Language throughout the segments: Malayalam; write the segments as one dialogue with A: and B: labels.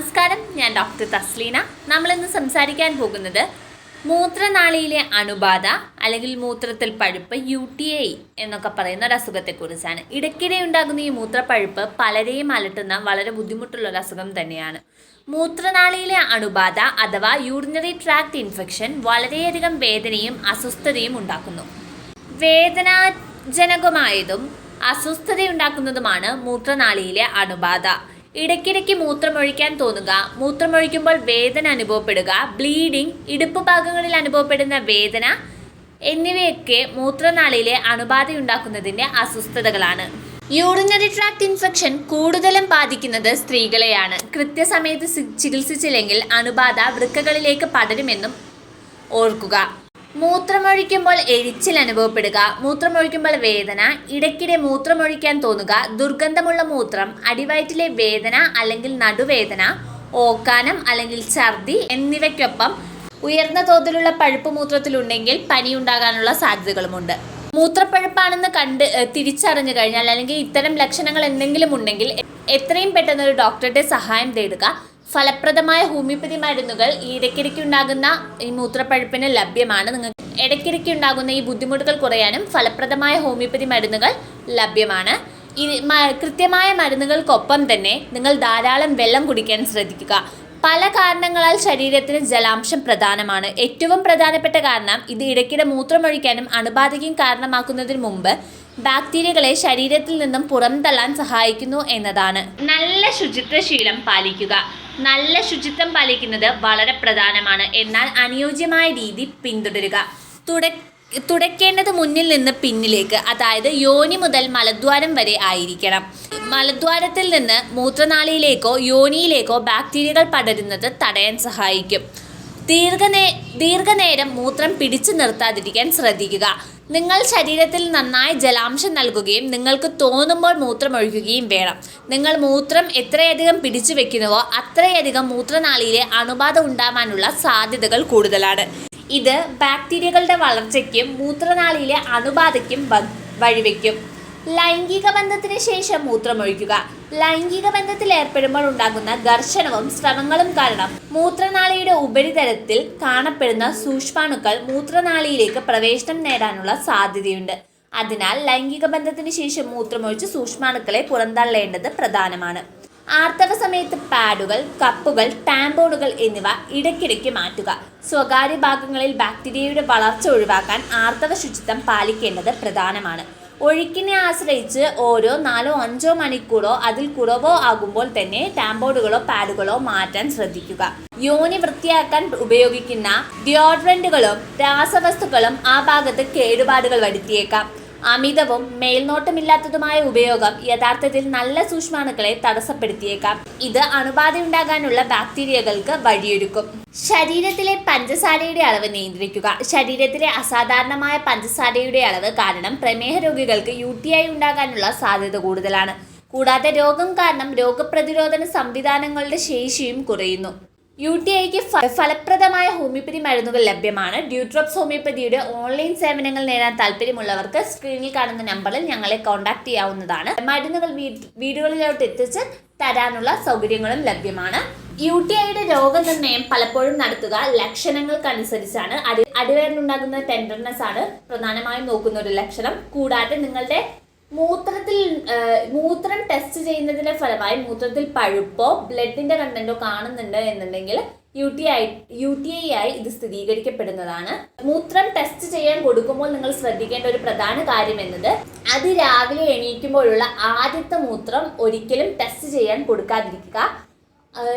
A: നമസ്കാരം ഞാൻ ഡോക്ടർ തസ്ലീന. നമ്മളിന്ന് സംസാരിക്കാൻ പോകുന്നത് മൂത്രനാളിയിലെ അണുബാധ അല്ലെങ്കിൽ മൂത്രത്തിൽ പഴുപ്പ് യു ടി ഐ എന്നൊക്കെ പറയുന്ന ഒരു അസുഖത്തെക്കുറിച്ചാണ് ഇടയ്ക്കിടെ ഉണ്ടാകുന്ന ഈ മൂത്രപ്പഴുപ്പ് പലരെയും അലട്ടുന്ന വളരെ ബുദ്ധിമുട്ടുള്ള ഒരു അസുഖം തന്നെയാണ്. മൂത്രനാളിയിലെ അണുബാധ അഥവാ യൂറിനറി ട്രാക്ട് ഇൻഫെക്ഷൻ വളരെയധികം വേദനയും അസ്വസ്ഥതയും ഉണ്ടാക്കുന്നു. വേദനാജനകമായതും അസ്വസ്ഥതയുണ്ടാക്കുന്നതുമാണ് മൂത്രനാളിയിലെ അണുബാധ. ഇടയ്ക്കിടയ്ക്ക് മൂത്രമൊഴിക്കാൻ തോന്നുക. മൂത്രമൊഴിക്കുമ്പോൾ വേദന അനുഭവപ്പെടുക. ബ്ലീഡിംഗ് ഇടുപ്പ് ഭാഗങ്ങളിൽ അനുഭവപ്പെടുന്ന വേദന എന്നിവയൊക്കെ മൂത്രനാളിയിലെ അണുബാധയുണ്ടാക്കുന്നതിന്റെ അസ്വസ്ഥതകളാണ്. യൂറിനറി ട്രാക്ട് ഇൻഫെക്ഷൻ കൂടുതലും ബാധിക്കുന്നത് സ്ത്രീകളെയാണ്. കൃത്യസമയത്ത് ചികിത്സിച്ചില്ലെങ്കിൽ അണുബാധ വൃക്കകളിലേക്ക് പടരുമെന്നും ഓർക്കുക. മൂത്രമൊഴിക്കുമ്പോൾ എരിച്ചിൽ അനുഭവപ്പെടുക മൂത്രമൊഴിക്കുമ്പോൾ വേദന ഇടയ്ക്കിടെ മൂത്രമൊഴിക്കാൻ തോന്നുക ദുർഗന്ധമുള്ള മൂത്രം അടിവയറ്റിലെ വേദന അല്ലെങ്കിൽ നടുവേദന ഓക്കാനം അല്ലെങ്കിൽ ഛർദി എന്നിവയ്ക്കൊപ്പം ഉയർന്ന തോതിലുള്ള പഴുപ്പ് മൂത്രത്തിലുണ്ടെങ്കിൽ പനിയുണ്ടാകാനുള്ള സാധ്യതകളുമുണ്ട്. മൂത്രപ്പഴുപ്പാണെന്ന് കണ്ട് തിരിച്ചറിഞ്ഞു കഴിഞ്ഞാൽ അല്ലെങ്കിൽ ഇത്തരം ലക്ഷണങ്ങൾ എന്തെങ്കിലും ഉണ്ടെങ്കിൽ എത്രയും പെട്ടെന്ന് ഒരു ഡോക്ടറുടെ സഹായം തേടുക. ഫലപ്രദമായ ഹോമിയോപ്പതി മരുന്നുകൾ ഈ ഇടയ്ക്കിടയ്ക്ക് ഉണ്ടാകുന്ന ഈ മൂത്രപ്പഴുപ്പിന് ലഭ്യമാണ്. നിങ്ങൾക്ക് ഇടയ്ക്കിടയ്ക്ക് ഉണ്ടാകുന്ന ഈ ബുദ്ധിമുട്ടുകൾ കുറയാനും ഫലപ്രദമായ ഹോമിയോപ്പതി മരുന്നുകൾ ലഭ്യമാണ്. ഈ കൃത്യമായ മരുന്നുകൾക്കൊപ്പം തന്നെ നിങ്ങൾ ധാരാളം വെള്ളം കുടിക്കാൻ ശ്രദ്ധിക്കുക. പല കാരണങ്ങളാൽ ശരീരത്തിന് ജലാംശം പ്രധാനമാണ്. ഏറ്റവും പ്രധാനപ്പെട്ട കാരണം ഇത് ഇടയ്ക്കിടെ മൂത്രമൊഴിക്കാനും അണുബാധയ്ക്കും കാരണമാക്കുന്നതിന് മുമ്പ് ബാക്ടീരിയകളെ ശരീരത്തിൽ നിന്നും പുറന്തള്ളാൻ സഹായിക്കുന്നു എന്നതാണ്. നല്ല ശുചിത്വശീലം പാലിക്കുക. നല്ല ശുചിത്വം പാലിക്കുന്നത് വളരെ പ്രധാനമാണ്. എന്നാൽ അനുയോജ്യമായ രീതി പിന്തുടരുക. തുട തുടയ്ക്കേണ്ടത് മുന്നിൽ നിന്ന് പിന്നിലേക്ക് അതായത് യോനി മുതൽ മലദ്വാരം വരെ ആയിരിക്കണം. മലദ്വാരത്തിൽ നിന്ന് മൂത്രനാളിയിലേക്കോ യോനിയിലേക്കോ ബാക്ടീരിയകൾ പടരുന്നത് തടയാൻ സഹായിക്കും. ദീർഘനേ ദീർഘനേരം മൂത്രം പിടിച്ചു നിർത്താതിരിക്കാൻ ശ്രദ്ധിക്കുക. നിങ്ങൾ ശരീരത്തിൽ നന്നായി ജലാംശം നൽകുകയും നിങ്ങൾക്ക് തോന്നുമ്പോൾ മൂത്രം ഒഴിക്കുകയും വേണം. നിങ്ങൾ മൂത്രം എത്രയധികം പിടിച്ചു വെക്കുന്നുവോ അത്രയധികം മൂത്രനാളിയിലെ അണുബാധ ഉണ്ടാവാനുള്ള സാധ്യതകൾ കൂടുതലാണ്. ഇത് ബാക്ടീരിയകളുടെ വളർച്ചയ്ക്കും മൂത്രനാളിയിലെ അണുബാധയ്ക്കും വഴിവെക്കും. ലൈംഗിക ബന്ധത്തിന് ശേഷം മൂത്രമൊഴിക്കുക. ലൈംഗിക ബന്ധത്തിൽ ഏർപ്പെടുമ്പോൾ ഉണ്ടാകുന്ന ഘർഷണവും ശ്രമങ്ങളും കാരണം മൂത്രനാളിയുടെ ഉപരിതലത്തിൽ കാണപ്പെടുന്ന സൂക്ഷ്മാണുക്കൾ മൂത്രനാളിയിലേക്ക് പ്രവേശനം നേടാനുള്ള സാധ്യതയുണ്ട്. അതിനാൽ ലൈംഗിക ബന്ധത്തിന് ശേഷം മൂത്രമൊഴിച്ച് സൂക്ഷ്മാണുക്കളെ പുറന്തള്ളേണ്ടത് പ്രധാനമാണ്. ആർത്തവ സമയത്ത് പാഡുകൾ കപ്പുകൾ ടാമ്പോണുകൾ എന്നിവ ഇടയ്ക്കിടയ്ക്ക് മാറ്റുക. സ്വകാര്യ ഭാഗങ്ങളിൽ ബാക്ടീരിയയുടെ വളർച്ച ഒഴിവാക്കാൻ ആർത്തവ ശുചിത്വം പാലിക്കേണ്ടത് പ്രധാനമാണ്. ഒഴുക്കിനെ ആശ്രയിച്ച് ഓരോ നാലോ അഞ്ചോ മണിക്കൂറോ അതിൽ കുറവോ ആകുമ്പോൾ തന്നെ ടാമ്പോഡുകളോ പാഡുകളോ മാറ്റാൻ ശ്രദ്ധിക്കുക. യോനി വൃത്തിയാക്കാൻ ഉപയോഗിക്കുന്ന ഡിയോഡ്രന്റുകളും രാസവസ്തുക്കളും ആ ഭാഗത്ത് കേടുപാടുകൾ വരുത്തിയേക്കാം. അമിതവും മേൽനോട്ടമില്ലാത്തതുമായ ഉപയോഗം യഥാർത്ഥത്തിൽ നല്ല സൂക്ഷ്മാണുക്കളെ തടസ്സപ്പെടുത്തിയേക്കാം. ഇത് അണുബാധയുണ്ടാകാനുള്ള ബാക്ടീരിയകൾക്ക് വഴിയൊരുക്കും. ശരീരത്തിലെ പഞ്ചസാരയുടെ അളവ് നിയന്ത്രിക്കുക. ശരീരത്തിലെ അസാധാരണമായ പഞ്ചസാരയുടെ അളവ് കാരണം പ്രമേഹ രോഗികൾക്ക് യു ടി ഐ ഉണ്ടാകാനുള്ള സാധ്യത കൂടുതലാണ്. കൂടാതെ രോഗം കാരണം രോഗപ്രതിരോധന സംവിധാനങ്ങളുടെ ശേഷിയും കുറയുന്നു. യു ടി ഐക്ക് ഫലപ്രദമായ ഹോമിയോപ്പതി മരുന്നുകൾ ലഭ്യമാണ്. ഡ്യൂട്രോപ്സ് ഹോമിയോപ്പതിയുടെ ഓൺലൈൻ സേവനങ്ങൾ നേടാൻ താല്പര്യമുള്ളവർക്ക് സ്ക്രീനിൽ കാണുന്ന നമ്പറിൽ ഞങ്ങളെ കോൺടാക്ട് ചെയ്യാവുന്നതാണ്. മരുന്നുകൾ വീടുകളിലോട്ട് എത്തിച്ച് തരാനുള്ള സൗകര്യങ്ങളും ലഭ്യമാണ്. യു ടി ഐയുടെ രോഗനിർണയം പലപ്പോഴും നടത്തുക ലക്ഷണങ്ങൾക്കനുസരിച്ചാണ്. അടി അടിവയറിനുണ്ടാകുന്ന ടെൻഡർനെസ് ആണ് പ്രധാനമായും നോക്കുന്ന ഒരു ലക്ഷണം. കൂടാതെ നിങ്ങളുടെ മൂത്രത്തിൽ മൂത്രം ടെസ്റ്റ് ചെയ്യുന്നതിന്റെ ഫലമായി മൂത്രത്തിൽ പഴുപ്പോ ബ്ലഡിന്റെ കണ്ടന്റോ കാണുന്നുണ്ട് എന്നുണ്ടെങ്കിൽ U T I U T I ആയി ഇത് സ്ഥിരീകരിക്കപ്പെടുന്നതാണ്. മൂത്രം ടെസ്റ്റ് ചെയ്യാൻ കൊടുക്കുമ്പോൾ നിങ്ങൾ ശ്രദ്ധിക്കേണ്ട ഒരു പ്രധാന കാര്യം എന്നത് അത് രാവിലെ എണീക്കുമ്പോഴുള്ള ആദ്യത്തെ മൂത്രം ഒരിക്കലും ടെസ്റ്റ് ചെയ്യാൻ കൊടുക്കാതിരിക്കുക.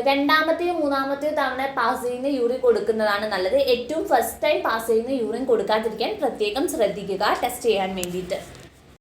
A: രണ്ടാമത്തെയോ മൂന്നാമത്തെയോ തവണ പാസ് ചെയ്യുന്ന യൂറിൻ കൊടുക്കുന്നതാണ് നല്ലത്. ഏറ്റവും ഫസ്റ്റ് ടൈം പാസ് ചെയ്യുന്ന യൂറിൻ കൊടുക്കാതിരിക്കാൻ പ്രത്യേകം ശ്രദ്ധിക്കുക ടെസ്റ്റ് ചെയ്യാൻ വേണ്ടിയിട്ട്.